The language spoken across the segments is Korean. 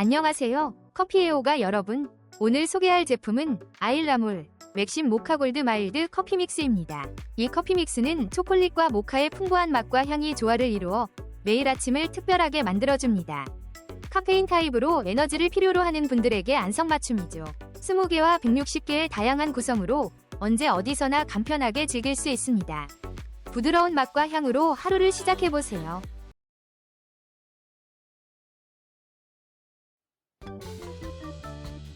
안녕하세요. 커피에오가 여러분. 오늘 소개할 제품은 아일라몰 맥심 모카 골드 마일드 커피 믹스입니다. 이 커피 믹스는 초콜릿과 모카의 풍부한 맛과 향이 조화를 이루어 매일 아침을 특별하게 만들어줍니다. 카페인 타입으로 에너지를 필요로 하는 분들에게 안성맞춤이죠. 20개와 160개의 다양한 구성으로 언제 어디서나 간편하게 즐길 수 있습니다. 부드러운 맛과 향으로 하루를 시작해보세요.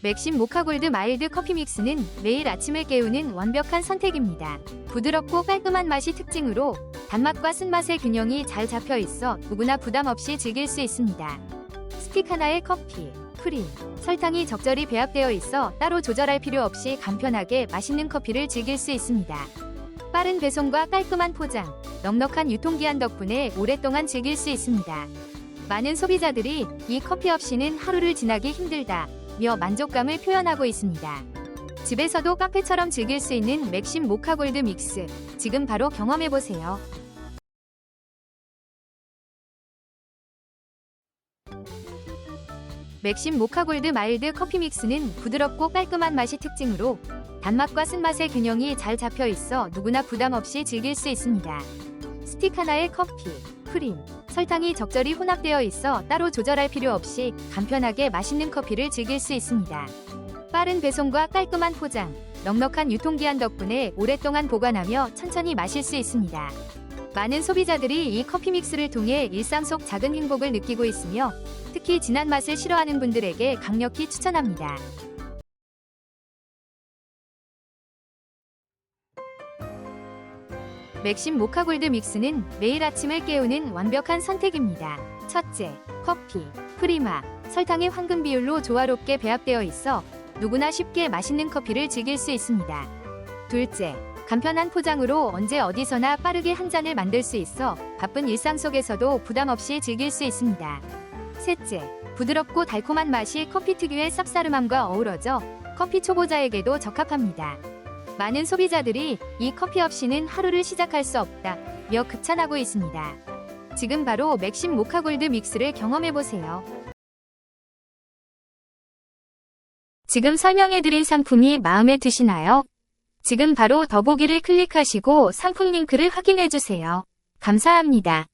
맥심 모카골드 마일드 커피 믹스는 매일 아침을 깨우는 완벽한 선택입니다. 부드럽고 깔끔한 맛이 특징으로 단맛과 쓴맛의 균형이 잘 잡혀 있어 누구나 부담 없이 즐길 수 있습니다. 스틱 하나에 커피, 크림, 설탕이 적절히 배합되어 있어 따로 조절할 필요 없이 간편하게 맛있는 커피를 즐길 수 있습니다. 빠른 배송과 깔끔한 포장, 넉넉한 유통기한 덕분에 오랫동안 즐길 수 있습니다. 많은 소비자들이 이 커피 없이는 하루를 지나기 힘들다. 며 만족감을 표현하고 있습니다. 집에서도 카페처럼 즐길 수 있는 맥심 모카 골드 믹스. 지금 바로 경험해보세요. 맥심 모카 골드 마일드 커피 믹스는 부드럽고 깔끔한 맛이 특징으로 단맛과 쓴맛의 균형이 잘 잡혀 있어 누구나 부담 없이 즐길 수 있습니다. 스틱 하나에 커피, 크림, 설탕이 적절히 혼합되어 있어 따로 조절할 필요 없이 간편하게 맛있는 커피를 즐길 수 있습니다. 빠른 배송과 깔끔한 포장, 넉넉한 유통기한 덕분에 오랫동안 보관하며 천천히 마실 수 있습니다. 많은 소비자들이 이 커피 믹스를 통해 일상 속 작은 행복을 느끼고 있으며 특히 진한 맛을 싫어하는 분들에게 강력히 추천합니다. 맥심 모카 골드 믹스는 매일 아침을 깨우는 완벽한 선택입니다. 첫째, 커피, 프리마, 설탕의 황금 비율로 조화롭게 배합되어 있어 누구나 쉽게 맛있는 커피를 즐길 수 있습니다. 둘째, 간편한 포장으로 언제 어디서나 빠르게 한 잔을 만들 수 있어 바쁜 일상 속에서도 부담 없이 즐길 수 있습니다. 셋째, 부드럽고 달콤한 맛이 커피 특유의 쌉싸름함과 어우러져 커피 초보자에게도 적합합니다. 많은 소비자들이 이 커피 없이는 하루를 시작할 수 없다. 며 극찬하고 있습니다. 지금 바로 맥심 모카 골드 믹스를 경험해 보세요. 지금 설명해 드린 상품이 마음에 드시나요? 지금 바로 더보기를 클릭하시고 상품 링크를 확인해 주세요. 감사합니다.